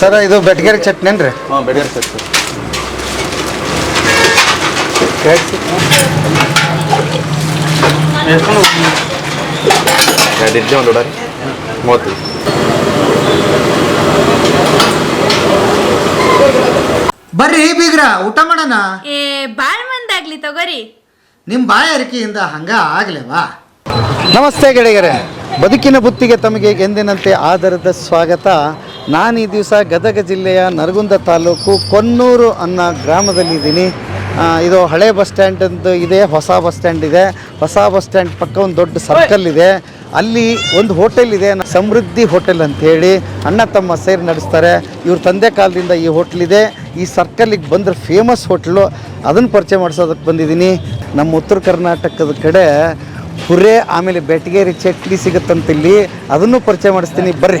Sir ಇದು ಬೆಟ್ಗೇರಿ ಚಟ್ನಿ ಏನ್ರಿ? ಬೆಡಿಯರ್ sir sir ಎರಡು ಇಡ್ಲಿ ಒಂದು ಉಡಾರಿ ಮೂವತ್ತು. ಬರ್ರಿ ಬೀಗ್ರ ಊಟ ಮಾಡೋಣ? ಏ ಬಾಳ್ ಮಂದಾಗ್ಲಿ ತಗೋರಿ. ನಿಮ್ಮ ಬಾಯ ಅರಿಕೆಯಿಂದ ಹಂಗ ಆಗ್ಲೇವಾ? ನಮಸ್ತೆ ಗೆಳೆಯರೆ. ಬದುಕಿನ ಬುತ್ತಿಗೆ ತಮಗೆ ಎಂದಿನಂತೆ ಆಧಾರದ ಸ್ವಾಗತ. ನಾನು ಈ ದಿವಸ ಗದಗ ಜಿಲ್ಲೆಯ ನರಗುಂದ ತಾಲೂಕು ಕೊನ್ನೂರು ಅನ್ನೋ ಗ್ರಾಮದಲ್ಲಿದ್ದೀನಿ. ಇದು ಹಳೆ ಬಸ್ ಸ್ಟ್ಯಾಂಡ್ ಅಂತ ಇದೆ ಹೊಸ ಬಸ್ ಸ್ಟ್ಯಾಂಡ್ ಇದೆ. ಹೊಸ ಬಸ್ ಸ್ಟ್ಯಾಂಡ್ ಪಕ್ಕ ಒಂದು ದೊಡ್ಡ ಸರ್ಕಲ್ ಇದೆ. ಅಲ್ಲಿ ಒಂದು ಹೋಟೆಲ್ ಇದೆ ಸಮೃದ್ಧಿ ಹೋಟೆಲ್ ಅಂತ ಹೇಳಿ ಅಣ್ಣ ತಮ್ಮ ಸೇರಿ ನಡೆಸ್ತಾರೆ. ಇವ್ರ ತಂದೆ ಕಾಲದಿಂದ ಈ ಹೋಟ್ಲ್ ಇದೆ. ಈ ಸರ್ಕಲ್ಲಿಗೆ ಬಂದರೆ ಫೇಮಸ್ ಹೋಟ್ಲು ಅದನ್ನು ಪರಿಚಯ ಮಾಡಿಸೋದಕ್ಕೆ ಬಂದಿದ್ದೀನಿ. ನಮ್ಮ ಉತ್ತರ ಕರ್ನಾಟಕದ ಕಡೆ ಹುರೆ ಆಮೇಲೆ ಬೆಟ್ಟಗೇರಿ ಚಟ್ನಿ ಸಿಗುತ್ತಂತ ಇಲ್ಲಿ ಅದನ್ನು ಪರಿಚಯ ಮಾಡಿಸ್ತೀನಿ. ಬರ್ರಿ.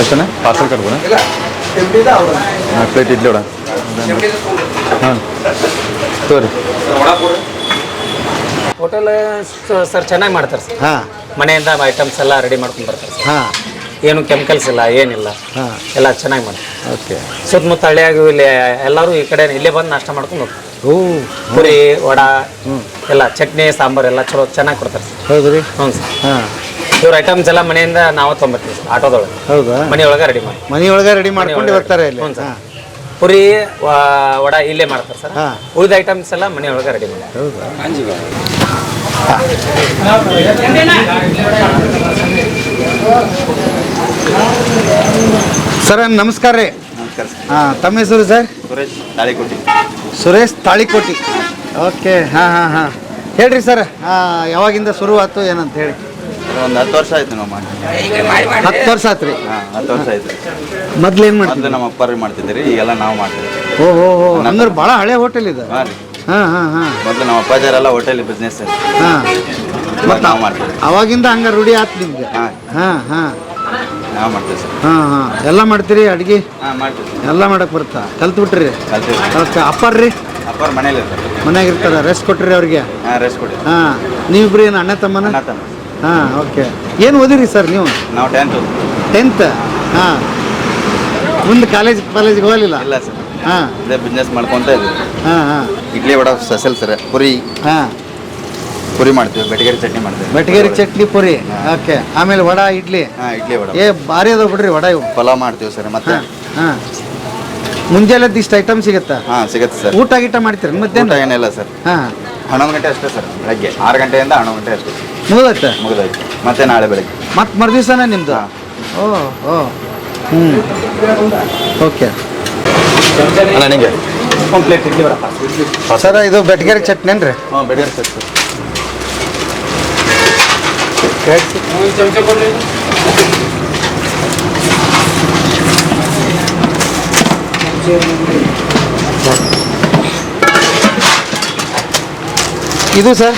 ಎಷ್ಟಣ್ಣ? ಪಾರ್ಸಲ್ ಕಟ್ಬೋಣ ನಾಲ್ಕು ಪ್ಲೇಟ್ ಇಡ್ಲಿ ಉಡ ಹಾಂ. ತೋರಿ. ಹೋಟೆಲ್ ಸರ್ ಚೆನ್ನಾಗಿ ಮಾಡ್ತಾರೆ ಸರ್ ಹಾಂ. ಮನೆಯಿಂದ ಐಟಮ್ಸ್ ಎಲ್ಲ ರೆಡಿ ಮಾಡ್ಕೊಂಡು ಬರ್ತಾರೆ ಸರ್ ಹಾಂ. ಏನು ಕೆಮಿಕಲ್ಸ್ ಇಲ್ಲ ಏನಿಲ್ಲ. ಹಾಂ. ಎಲ್ಲ ಚೆನ್ನಾಗಿ ಮಾಡ್ತಾರೆ. ಓಕೆ. ಸುತ್ತಮುತ್ತ ಹಳ್ಳಿಯಾಗಿ ಇಲ್ಲಿ ಎಲ್ಲರೂ ಈ ಕಡೆ ಇಲ್ಲೇ ಬಂದು ನಾಷ್ಟ ಮಾಡ್ಕೊಂಡು ಹೋಗ್ತಾರೆ. ಪುರಿ ವಡ ಎಲ್ಲ ಚಟ್ನಿ ಸಾಂಬಾರ್ ಎಲ್ಲ ಚಲೋ ಚೆನ್ನಾಗಿ ಕೊಡ್ತಾರೆ ಸರ್. ಹೌದ್ರಿ? ಹ್ಞೂ ಸರ್. ಹಾಂ. ಇವ್ರ ಐಟಮ್ಸ್ ಎಲ್ಲ ಮನೆಯಿಂದ ನಾವು ತೊಗೊಂಬರ್ತೀವಿ ಸರ್ ಆಟೋದೊಳಗೆ. ಹೌದಾ? ಮನೆಯೊಳಗೆ ರೆಡಿ ಮಾಡಿ. ಮನೆಯೊಳಗೆ ರೆಡಿ ಮಾಡ್ಕೊಂಡು ಬರ್ತಾರೆ ಇಲ್ಲಿ. ಹ್ಞೂ ಸರ್. ಹಾಂ. ಪುರಿ ವ- ವಡ ಇಲ್ಲೇ ಮಾಡ್ತಾರೆ ಸರ್. ಹಾ. ಉಳಿದ ಐಟಮ್ಸ್ ಎಲ್ಲ ಮನೆಯೊಳಗೆ ರೆಡಿ ಮಾಡಿ. ಹೌದಾ? ಸರ್ ನಮಸ್ಕಾರ ರೀ. ನಮಸ್ಕಾರ ಸರ್. ಹಾಂ ತಮ್ಮ ಹೆಸರು ಸರ್? ಸುರೇಶ್ ತಾಳಿಕೋಟಿ ಸುರೇಶ್ ತಾಳಿಕೋಟಿ. ಓಕೆ ಹಾಂ ಹಾಂ ಹಾಂ. ಹೇಳ್ರಿ ಸರ್. ಯಾವಾಗಿಂದ ಶುರು ಆಯ್ತು ಏನಂತ ಹೇಳಿ? ಒಂದು ಹತ್ತು ವರ್ಷ ಆಯ್ತು ನಾವು ಮಾಡಿ ಹತ್ತು ವರ್ಷ ಆತ್ರಿ? ಹಾಂ ಹತ್ತು ವರ್ಷ ಆಯ್ತು. ಮೊದ್ಲು ಏನು ಮಾಡ್ತಿದ್ರಿ? ನಮ್ಮ ಅಪ್ಪಾರು ಮಾಡ್ತಿದ್ದೀರಿ ಈಗೆಲ್ಲ ನಾವು ಮಾಡ್ತೀವಿ. ಓ ಹೋ ಹೋ ಅಂದ್ರೆ ಭಾಳ ಹಳೆ ಹೋಟೆಲ್ ಇದೆ. ಹಾಂ ರೀ. ಹಾಂ ಹಾಂ ಹಾಂ. ಮೊದಲು ನಮ್ಮ ಅಪ್ಪಾಜಾರೆಲ್ಲ ಹೋಟೆಲ್ ಬಿಸ್ನೆಸ್ ಹಾಂ. ಮತ್ತೆ ನಾವು ಮಾಡ್ತೀವಿ. ಅವಾಗಿಂದ ಹಂಗೆ ರೂಢಿ ಆಯ್ತು ನಿಮ್ಗೆ? ಹಾಂ. ಹಾಂ ಹಾಂ. ನಾವು ಮಾಡ್ತೀವಿ ಸರ್. ಹಾಂ ಹಾಂ. ಎಲ್ಲ ಮಾಡ್ತೀರಿ ಅಡ್ಗೆ? ಹಾಂ ಮಾಡ್ತೀವಿ ಸರ್. ಎಲ್ಲ ಮಾಡಕ್ಕೆ ಬರುತ್ತಾ? ಕಲ್ತು ಬಿಟ್ರಿ? ಕಲ್ತೀವಿ ಸರ್. ಓಕೆ ಅಪ್ಪಾರ್ ರೀ ಅಪ್ಪಾರು ಮನೇಲಿ ಇರ್ತಾರೆ. ಮನ್ಯಾಗ ಇರ್ತಾರ. ರೆಸ್ಟ್ ಕೊಟ್ರಿ ಅವ್ರಿಗೆ. ಹಾಂ ರೆಸ್ಟ್ ಕೊಡಿ. ಹಾಂ. ನೀವಿಬ್ರು ಏನು ಅಣ್ಣ ತಮ್ಮನ? ಅಣ್ಣ ತಮ್ಮ. ಹಾಂ ಓಕೆ. ಏನು ಓದಿರಿ ಸರ್ ನೀವು? ನಾವು ಟೆಂತ್ ಟೆಂತ್ ಹಾಂ. ಮುಂದೆ ಕಾಲೇಜ್ ಕಾಲೇಜಿಗೆ ಹೋಗಲಿಲ್ಲ? ಇಲ್ಲ ಸರ್. ಹಾಂ. ಅದೇ ಬಿಸ್ನೆಸ್ ಮಾಡ್ಕೊತ ಇದ್ದೀವಿ ಹಾಂ ಹಾಂ. ಇಡ್ಲಿ ವಡ ಸಸಲ್ ಸರ್ ಪುರಿ. ಹಾಂ. ಪುರಿ ಮಾಡ್ತೀವಿ ಬೆಟಗೇರಿ ಚಟ್ನಿ ಮಾಡ್ತೀವಿ. ಬೆಟಗೇರಿ ಚಟ್ನಿ ಪುರಿ. ಓಕೆ. ಆಮೇಲೆ ವಡ ಇಡ್ಲಿ. ಹಾಂ ಇಡ್ಲಿ ವಡ. ಏ ಭಾರಿ ಅದಾವ ಬಿಡ್ರಿ ವಡ ಇವು. ಪಲಾವ್ ಮಾಡ್ತೀವಿ ಸರ್ ಮತ್ತೆ? ಹಾಂ ಮುಂಜಾನೆದ್ದು ಇಷ್ಟು ಐಟಮ್ ಸಿಗುತ್ತಾ? ಹಾಂ ಸಿಗುತ್ತೆ ಸರ್. ಊಟ ಗೀಟ ಮಾಡ್ತೀರಿ ಮತ್ತೆ ಮಧ್ಯಾಹ್ನ? ಏನಿಲ್ಲ ಸರ್. ಹಾಂ. ಹನ್ನೊಂದು ಗಂಟೆ ಅಷ್ಟೇ ಸರ್ ಬೆಳಗ್ಗೆ. ಆರು ಗಂಟೆಯಿಂದ ಹನ್ನೊಂದು ಗಂಟೆ ಅಷ್ಟೇ. ಮುಗಿದೈತೆ? ಮುಗಿದೈತೆ. ಮತ್ತೆ ನಾಳೆ ಬೆಳಗ್ಗೆ. ಮತ್ತೆ ಮರುದಿವಸನ ನಿಮ್ಮದು ಹಾಂ. ಓ ಓ. ಹ್ಞೂ ಓಕೆ. ಅಲ್ಲ ನಿಮಗೆ ಕಂಪ್ಲೀಟ್ ಇಡ್ಲಿ ವಡ. ಸರ್ ಇದು ಬೆಟಗೇರಿ ಚಟ್ನಿನ್ರಿ ಹಾಂ ಹಾ ಬೆಟ್ಟಗೇರಿ ಸರ್ ಇದು ಸರ್?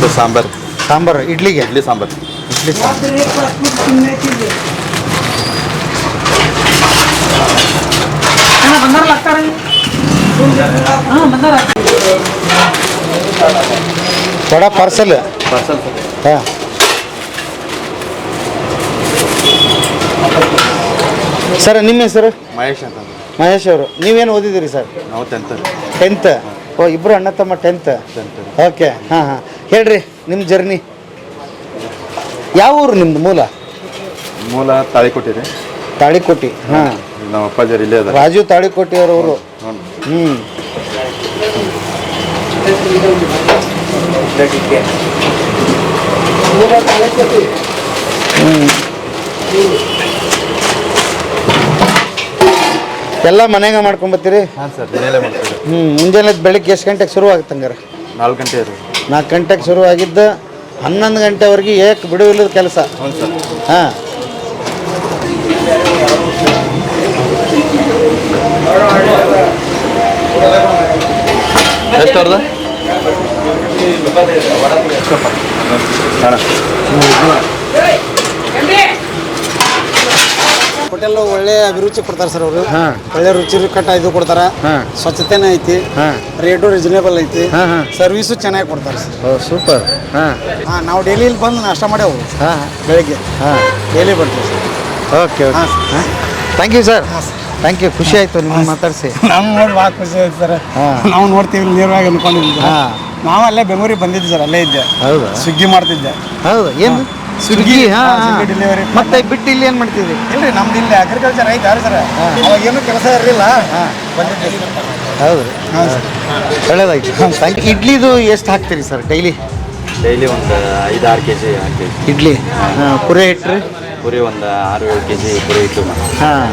ಸರ್ ಸಾಂಬಾರು. ಸಾಂಬಾರು ಇಡ್ಲಿಗೆ? Idli sambar. Idli sambar. Vada parcel parcel sir ಹಾಂ. ಸರ್ ನಿಮ್ಮ ಹೆಸರು? ಮಹೇಶ್ ಅಂತ. ಮಹೇಶ್ ಅವರು. ನೀವೇನು ಓದಿದ್ದೀರಿ ಸರ್? ನಾವು ಟೆಂತ್ ಟೆಂತ್ ಓ ಇಬ್ಬರು ಅಣ್ಣ ತಮ್ಮ ಟೆಂತ್ ಓಕೆ ಹಾಂ ಹಾಂ. ಹೇಳ್ರಿ ನಿಮ್ಮ ಜರ್ನಿ ಯಾವ ಊರು ನಿಮ್ದು ಮೂಲ? ಮೂಲ ರೀ ತಾಳಿಕೋಟಿ. ಹಾಂ. ನಮ್ಮ ಅಪ್ಪಾಜಾರು ಇಲ್ಲೇ ಅದ ರಾಜು ತಾಳಿಕೋಟಿ ಅವರು ಹ್ಞೂ ಹ್ಞೂ ಎಲ್ಲ ಮನೆಗೆ ಮಾಡ್ಕೊಂಬತ್ತೀರಿ ಹಾಂ ಸರ್ ಮನೇಲೆ ಮಾಡ್ತೀವಿ. ಹ್ಞೂ ಮುಂಜಾನೆ ಎದ್ದು ಬೆಳಿಗ್ಗೆ ಎಷ್ಟು ಗಂಟೆಗೆ ಶುರು ಆಗುತ್ತೆ ಹಂಗಾರೆ? ನಾಲ್ಕು ಗಂಟೆ ನಾಲ್ಕು ಗಂಟೆಗೆ ಶುರು ಆಗಿದ್ದು ಹನ್ನೊಂದು ಗಂಟೆವರೆಗೆ ಏಕ್ ಬಿಡುವಿಲ್ಲದ ಕೆಲಸ. ಹೌದು ಸರ್. ಹಾಂ. ಎಷ್ಟು ಅವ್ರದ್ದು ಹೋಟೆಲ್ ಒಳ್ಳೆ ಅಭಿರುಚಿ ಕೊಡ್ತಾರೆ ಸರ್ ಅವರು. ಒಳ್ಳೆ ರುಚಿ ಕಟ್ಟ ಇದು ಕೊಡ್ತಾರ. ಸ್ವಚ್ಛತೆನ ಐತಿ. ರೇಟು ರೀಸನೇಬಲ್ ಐತಿ. ಸರ್ವಿಸು ಚೆನ್ನಾಗಿ ಕೊಡ್ತಾರೆ ಸರ್. ಸೂಪರ್. ಹಾಂ. ನಾವು ಡೈಲಿ ಇಲ್ಲಿ ಬಂದು ನಾಷ್ಟ ಮಾಡೇವು. ಬೆಳಿಗ್ಗೆ. ಡೈಲಿ ಬರ್ತೀವಿ sir. Okay thank you sir. Thank you ಖುಷಿ ಆಯ್ತು ನಿಮ್ಮನ್ನು ಮಾತಾಡಿಸಿ. ನಾವು ನೋಡಿ ಭಾಳ ಖುಷಿ ಆಯ್ತು ಸರ್. ನಾವು ನೋಡ್ತೀವಿ ನೇರವಾಗಿ ಅನ್ಕೊಂಡಿದ್ವಿ. ಹಾ. ನಾವು ಅಲ್ಲೇ ಬೆಂಗಳೂರಿಗೆ ಬಂದಿದ್ದೆ ಸರ್. ಅಲ್ಲೇ ಇದ್ದೆ. ಹೌದು? ಸ್ವಿಗ್ಗಿ ಮಾಡ್ತಿದ್ದೆ. ಹೌದು? ಏನು ಸ್ವಿಗ್ಗಿ ಹಾಂ delivery. ಮತ್ತೆ ಬಿಟ್ಟು ಇಲ್ಲಿ ಏನು ಮಾಡ್ತಿದ್ರಿ? ಇಲ್ರಿ ನಮ್ದು ಇಲ್ಲಿ ಅಗ್ರಿಕಲ್ಚರ್ ಐತೆ ಯಾರು ಸರ್? ಅವಾಗ ಏನು ಕೆಲಸ ಇರಲಿಲ್ಲ. ಹೌದು ಹಾಂ ಸರ್. ಒಳ್ಳೇದಾಯ್ತು. ಥ್ಯಾಂಕ್ ಯು ಇಡ್ಲಿದು ಎಷ್ಟು ಹಾಕ್ತೀರಿ ಸರ್ ಡೈಲಿ? ಡೈಲಿ ಒಂದು ಐದು ಆರು ಕೆ ಜಿ ಹಾಕ್ತೀವಿ. ಇಡ್ಲಿ. ಹಾಂ ಪುರಿ ಇಟ್ರಿ? ಪುರಿ ಒಂದು ಆರು ಏಳು ಕೆ ಜಿ ಪುರಿ ಹಿಟ್ಟು ಹಾಂ.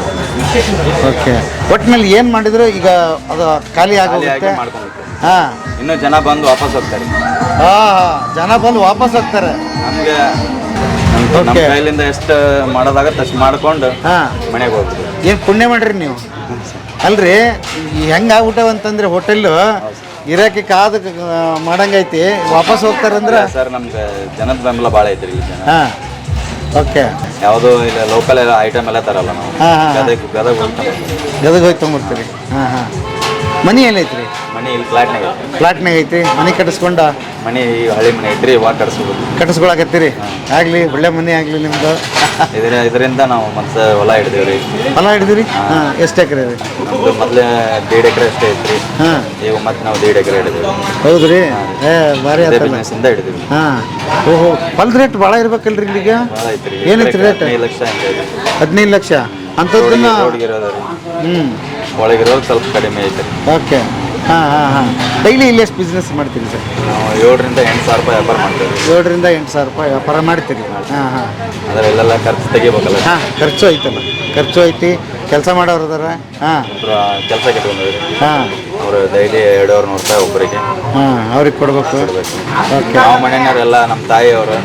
ಓಕೆ. ಒಟ್ಟಿನಲ್ಲಿ ಏನು ಮಾಡಿದ್ರು? ಈಗ ಅದು ಖಾಲಿ ಆಗೋಗುತ್ತೆ. ಆಗಿ ಮಾಡ್ಕೊಂಡ್ಬಿಡ್ತೀವಿ. ಹಾಂ. ಇನ್ನೂ ಜನ ಬಂದು ವಾಪಸ್ ಹೋಗ್ತಾರೆ. ಹಾಂ ಜನ ಬಂದು ವಾಪಸ್ ಹೋಗ್ತಾರೆ. ನಮ್ಗೆ ನಮ್ಮ Okay. ಕೈಲಿಂದ ಎಷ್ಟು ಮಾಡೋದಾಗತ್ತೆ ಅಷ್ಟು ಮಾಡ್ಕೊಂಡು ಹಾಂ. ಮನೆಗೆ ಹೋಗ್ತೀವಿ. ಏನು ಪುಣ್ಯ ಮಾಡ್ರಿ ನೀವು? ಅಲ್ರಿ ಹೆಂಗೆ ಆಗ್ಬಿಟ್ಟವಂತಂದ್ರೆ ಹೋಟೆಲ್ಲು ಇರಕ್ಕೆ ಕಾದು ಆ, ಮಾಡಂಗೈತಿ. ವಾಪಸ್ ಹೋಗ್ತಾರಂದ್ರೆ ಸರ್ ನಮ್ಗೆ ಜನದ ಬೆಂಬಲ ಭಾಳ ಐತ್ರಿ ಇಲ್ಲಿ ಜನ. ಹಾಂ. ಓಕೆ ಯಾವುದೋ ಇಲ್ಲ ಲೋಕಲ್ ಎಲ್ಲ ಐಟಮ್ ಎಲ್ಲ ತರಲ್ಲ ನಾವು. ಹಾ, ಹಾ, ಹಾ. ಗದಗ ಗದಗ ಹೋಗ್ತಾರೆ. ಗದಗ ಹೋಗಿ ತೊಗೊಂಬರ್ತೀರಿ. ಹಾಂ ಹಾಂ. ಮನಿ ಎಲ್ಲೈತ್ರಿ? ಮನೆ ಇಲ್ಲಿ ಫ್ಲಾಟ್ನಾಗ ಐತಿ ಫ್ಲಾಟ್ನಾಗ ಐತಿ ಮನೆ ಕಟ್ಟಿಸ್ಕೊಂಡ ಮನೆ ಹಳೆ ಮನೆ ಐತ್ರಿ ಇವಾಗ ಕಟ್ಸ್ಬೇಕು ಕಟ್ಟಿಸ್ಕೊಳಕತ್ತೀರಿ ಆಗಲಿ ಒಳ್ಳೆ ಮನೆ ಆಗಲಿ ನಿಮ್ದು. ಇದರ ಇದರಿಂದ ನಾವು ಮನ್ಸ ಹೊಲ ಹಿಡ್ದೇವ್ರಿ. ಹೊಲ ಹಿಡಿದಿರಿ? ಹಾಂ. ಎಷ್ಟು ಎಕರೆ ರೀ? ನಮ್ದು ಮೊದಲೇ ದೇಡ್ ಎಕರೆ ಅಷ್ಟೇ ಐತ್ರಿ. ಹಾಂ. ಈಗ ಮತ್ತೆ ನಾವು ದೇಡ್ ಎಕರೆ ಹಿಡಿದೇವೆ ಹೌದ್ರಿ? ಏ ಭಾರಿ ಇದೇ ಆತಲ್ಲ. ಬಿಸ್ನೆಸ್ ಇಂದ ಹಿಡಿದೀವಿ ಹಾಂ. ಓಹೋ ಹೊಲ್ದ ರೇಟ್ ಭಾಳ ಇರ್ಬೇಕಲ್ರಿ ಈಗ ಭಾಳ ಐತ್ರಿ. ಏನೈತಿ ರೇಟ್ ಹದಿನೈದು ಲಕ್ಷ ಹಂಗೆ ಹದಿನೈದು ಲಕ್ಷ? ಅಂಥದ್ದನ್ನ ರೋಡ್ಗಿರೋದು ಹ್ಞೂ ಒಳಗಿರೋದು ಸ್ವಲ್ಪ ಕಡಿಮೆ ಐತ್ರಿ. ಓಕೆ. ಹಾಂ ಹಾಂ ಹಾಂ. ಡೈಲಿ ಇಲ್ಲಿ ಎಷ್ಟು ಬಿಸ್ನೆಸ್ ಮಾಡ್ತೀರಿ ಸರ್? ನಾವು ಏಳರಿಂದ ಎಂಟು ಸಾವಿರ ರೂಪಾಯಿ ವ್ಯಾಪಾರ ಮಾಡ್ತೀವಿ. ಏಳರಿಂದ ಎಂಟು ಸಾವಿರ ರೂಪಾಯಿ ವ್ಯಾಪಾರ ಮಾಡ್ತೀರಿ. ಹಾಂ ಹಾಂ. ಅದರಲ್ಲೆಲ್ಲ ಖರ್ಚು ತೆಗಿಬೇಕಲ್ಲ. ಹಾಂ ಖರ್ಚು ಐತಲ್ಲ. ಖರ್ಚು ಐತಿ. ಕೆಲಸ ಮಾಡೋರು ಅದಾರ ಹಾಂ. ಕೆಲಸ ಕೆಟ್ಟಿ ಹಾಂ. ಅವರು ಡೈಲಿ ಎರಡೂವರೆ ನೂರು ರೂಪಾಯಿ ಒಬ್ಬರಿಗೆ ಹಾಂ ಅವ್ರಿಗೆ ಕೊಡ್ಬೇಕು. ಓಕೆ. ನಾವು ಮನೆಯವರೆಲ್ಲ ನಮ್ಮ ತಾಯಿಯವರು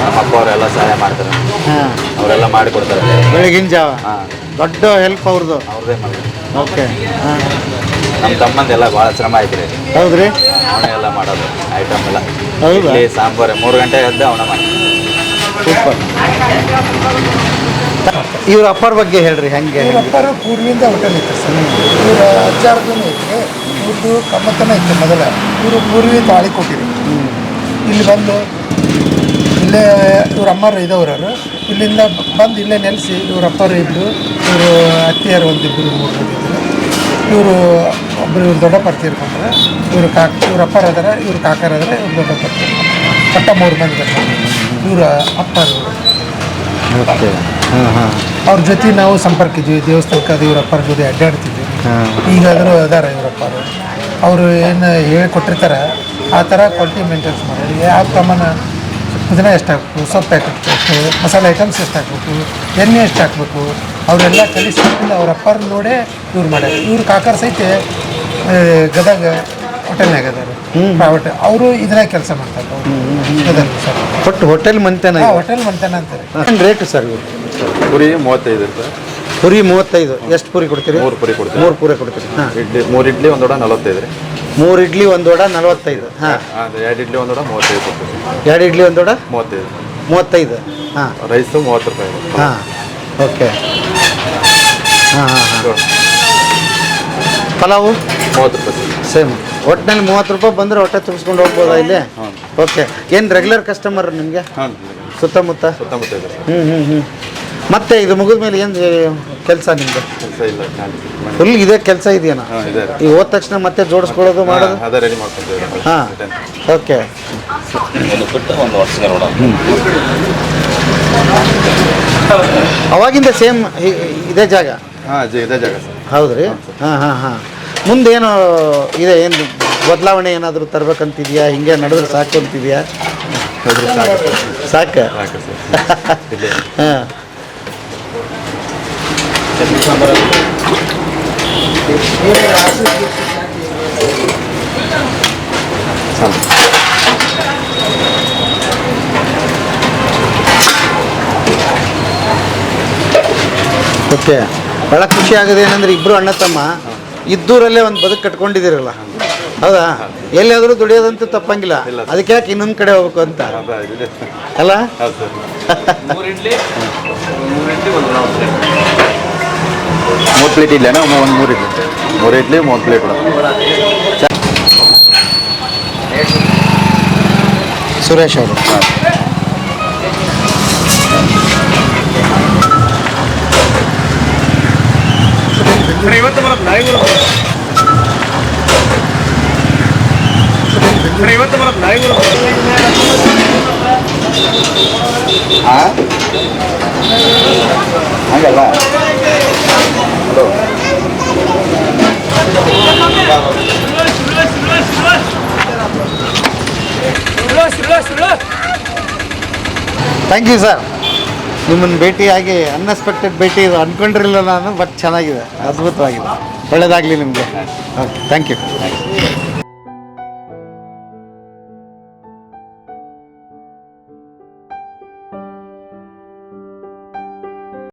ನಮ್ಮ ಅಪ್ಪ ಅವರೆಲ್ಲ ಸಹಾಯ ಮಾಡ್ತಾರೆ. ಹಾಂ. ಅವರೆಲ್ಲ ಮಾಡಿಕೊಡ್ತಾರೆ ಬೆಳಗಿನ ಜಾವ. ಹಾಂ. ದೊಡ್ಡ ಹೆಲ್ಪ್ ಅವ್ರದ್ದು ಅವ್ರದ್ದೇ ಮಾಡಿ ಓಕೆ. ಹಾಂ. ನಮ್ಮ ತಮ್ಮಂದೆಲ್ಲ ಭಾಳ ಶ್ರಮ ಐತ್ರಿ ಹೌದ್ರಿ? ಅವನೇ ಎಲ್ಲ ಮಾಡೋದು ಐಟಮ್ ಎಲ್ಲ. ಹೌದಾ? ಇಡ್ಲಿ ಸಾಂಬಾರು ಮೂರು ಗಂಟೆ ಎದ್ದು ಅವನ ಮಾಡಿ ಸೂಪರ್. ಇವ್ರ ಅಪ್ಪರ ಬಗ್ಗೆ ಹೇಳ್ರಿ ಹೆಂಗೆ? ಅಪ್ಪರು ಪೂರ್ವಿಯಿಂದ ಹೋಟೆಲ್ ಇತ್ತು ಸರ್. ಇವರ ಅಜ್ಜಾರ್ದೂ ಐತೆ ಇವ್ರದ್ದು ಕಮ್ಮತನ ಇತ್ತು ಮೊದಲ. ಇವರು ಪೂರ್ವಿ ತಾಳಿ ಕೊಟ್ಟಿರು ಇಲ್ಲಿ ಬಂದು ಇಲ್ಲೇ ಇವ್ರ ಅಮ್ಮರು ಇದ್ದವ್ರವರು ಇಲ್ಲಿಂದ ಬಂದು ಇಲ್ಲೇ ನೆಲೆಸಿ ಇವ್ರ ಅಪ್ಪರು ಇದ್ದು ಇವರು ಅತ್ತಿಯರು ಒಂದಿಬ್ಬರು ಮೂರು ಮಂದಿ ಇದ್ರು ಇವರು ಒಬ್ಬರು ಇವ್ರು ದೊಡ್ಡಪ್ಪರು ಇರ್ಕೊಂಡ್ರೆ ಇವರು ಕಾಕ ಇವ್ರ ಅಪ್ಪರು ಇದಾರೆ ಇವ್ರ ಕಾಕರ್ ಆದರೆ ಇವ್ರು ದೊಡ್ಡ ತೀರ್ಕೊಂಡ್ರೆ ಒಟ್ಟ ಮೂರು ಮಂದಿ ಬರ್ತಾರೆ ಇವರ ಅಪ್ಪರು ಓಕೆ. ಹಾಂ ಹಾಂ. ಅವ್ರ ಜೊತೆ ನಾವು ಸಂಪರ್ಕ ಇದ್ವಿ ದೇವಸ್ಥಾನಕ್ಕೆ ಅದು ಇವ್ರ ಅಪ್ಪರ ಜೊತೆ ಅಡ್ಡಾಡ್ತಿದ್ವಿ. ಈಗಾದರೂ ಅದಾರ ಇವರಪ್ಪರು ಅವರು ಏನು ಹೇಳಿಕೊಟ್ಟಿರ್ತಾರೆ ಆ ಥರ ಕ್ವಾಲಿಟಿ ಮೇಂಟೈನ್ಸ್ ಮಾಡೋದು ಯಾವ ಪ್ರಮಾಣ ಇದನ್ನ ಎಷ್ಟು ಹಾಕ್ಬೇಕು? ಸೊಪ್ಪು ಹಾಕಬೇಕು? ಮಸಾಲೆ ಐಟಮ್ಸ್ ಎಷ್ಟು ಹಾಕ್ಬೇಕು? ಎಣ್ಣೆ ಎಷ್ಟು ಹಾಕ್ಬೇಕು? ಅವರೆಲ್ಲ ಕಲಿಸ್ಕೊಂಡು ಅವ್ರ ಅಪ್ಪರ ನೋಡೇ ಇವ್ರು ಮಾಡ್ಯಾರ. ಇವ್ರ ಕಾಕರ್ ಸಹಿತ ಗದಗ ಹೋಟೆಲ್ನಾಗ ಅದಾರ. ಪ್ರೈವೇಟ್ ಅವರು ಇದನ್ನ ಕೆಲಸ ಮಾಡ್ತಾರೆ ಅವರು. ಗದಗ ಸರ್. ಒಟ್ಟು ಹೋಟೆಲ್ ಮಂತೆನ ಹೋಟೆಲ್ ಮಂತನ ಅಂತಾರೆ. ರೇಟ್ ಸರ್ ಇವು ಪುರಿ ಮೂವತ್ತೈದು ಪುರಿ ಮೂವತ್ತೈದು. ಎಷ್ಟು ಪುರಿ ಕೊಡ್ತೀರಿ? ಮೂರು ಪುರಿ ಕೊಡ್ತೀವಿ. ಮೂರು ಪುರಿ ಕೊಡ್ತೀರಿ. ಹಾಂ. ಇಡ್ಲಿ ಮೂರು ಇಡ್ಲಿ ಒಂದು ವಡ ನಲವತ್ತೈದು ರೀ. ಮೂರು ಇಡ್ಲಿ ಒಂದು ವಡ ನಲವತ್ತೈದು. ಹಾಂ. ಎರಡು ಇಡ್ಲಿ ಒಂದು ವಡ ಮೂವತ್ತೈದು ಕೊಡ್ತೀವಿ. ಎರಡು ಇಡ್ಲಿ ಒಂದು ವಡ ಮೂವತ್ತೈದು. ಮೂವತ್ತೈದು. ಹಾಂ. ರೈಸು ಮೂವತ್ತು ರೂಪಾಯಿ ಹಾಂ. ಓಕೆ. ಹಾಂ ಹಾಂ ಹಾಂ. ಪಲಾವು? ಮೂವತ್ತು ರೂಪಾಯಿ. ಸೇಮ್ ಒಟ್ಟಿನಲ್ಲಿ ಮೂವತ್ತು ರೂಪಾಯಿ ಬಂದರೆ ಹೊಟ್ಟೆ ತುಂಬಿಸ್ಕೊಂಡು ಹೋಗ್ಬೋದಾ ಇಲ್ಲಿ? ಓಕೆ ಏನು ರೆಗ್ಯುಲರ್ ಕಸ್ಟಮರ್ ನಿಮಗೆ? ಹಾಂ ಸುತ್ತಮುತ್ತ? ಸುತ್ತಮುತ್ತ ಇದೆ ಹ್ಞೂ ಹ್ಞೂ ಹ್ಞೂ ಮತ್ತೆ ಇದು ಮುಗಿದ ಮೇಲೆ ಏನು ಕೆಲಸ ನಿಮ್ದು? ಕೆಲಸ ಇಲ್ಲ ಖಾಲಿ ಫುಲ್ ಇದೇ ಕೆಲಸ ಇದೆಯಾ? ಈ ಇದೆ. ಈಗ ಹೋದ ತಕ್ಷಣ ಮತ್ತೆ ಜೋಡಿಸ್ಕೊಳ್ಳೋದು ಮಾಡೋದು? ಅದೇ ರೆಡಿ ಮಾಡ್ಕೊಂತೀವಿ ಹಾಂ. ಓಕೆ ಅವಾಗಿಂದ ಸೇಮ್ ಇದೇ ಜಾಗ? ಹಾಂ ಜಿ ಇದೇ ಜಾಗ ಸರ್. ಹೌದ್ರಿ? ಹಾಂ ಹಾಂ ಹಾಂ. ಮುಂದೇನು ಇದೆ ಏನು ಬದಲಾವಣೆ ಏನಾದರೂ ತರಬೇಕಂತಿದೆಯಾ? ಹಿಂಗೆ ನಡೆದ್ರೆ ಸಾಕು ಅಂತಿದ್ಯಾ? ಸಾಕ. ಹಾಂ. ಓಕೆ. ಭಾಳ ಖುಷಿ ಆಗೋದು ಏನಂದ್ರೆ ಇಬ್ಬರು ಅಣ್ಣ ತಮ್ಮ. ಇದ್ದೂರಲ್ಲೇ ಒಂದು ಬದುಕು ಕಟ್ಕೊಂಡಿದ್ದೀರಲ್ಲ? ಹೌದಾ? ಎಲ್ಲಿಯಾದರೂ ದುಡಿಯೋದಂತೂ ತಪ್ಪಂಗಿಲ್ಲ. ಅದಕ್ಕೆ ಯಾಕೆ ಇನ್ನೊಂದು ಕಡೆ ಹೋಗ್ಬೇಕು ಅಂತ? ಅಲ್ಲ? ಮೂರು ಪ್ಲೇಟ್ ಇಲ್ಲ ಒಂದು ಮೂರು ಇಡ್ಲಿ. ಮೂರು ಇಡ್ಲಿ ಮೂರು ಪ್ಲೇಟ್ ಸುರೇಶ್ ಅವರು. ಹಂಗಲ್ಲ ಥ್ಯಾಂಕ್ ಯು ಸರ್ ನಿಮ್ಮನ್ನು ಭೇಟಿಯಾಗಿ ಅನ್ಎಕ್ಸ್ಪೆಕ್ಟೆಡ್ ಭೇಟಿ ಇದು ಅಂದ್ಕೊಂಡಿರಲಿಲ್ಲ ನಾನು ಬಟ್ ಚೆನ್ನಾಗಿದೆ, ಅದ್ಭುತವಾಗಿದೆ. ಒಳ್ಳೆಯದಾಗಲಿ ನಿಮಗೆ. Okay thank you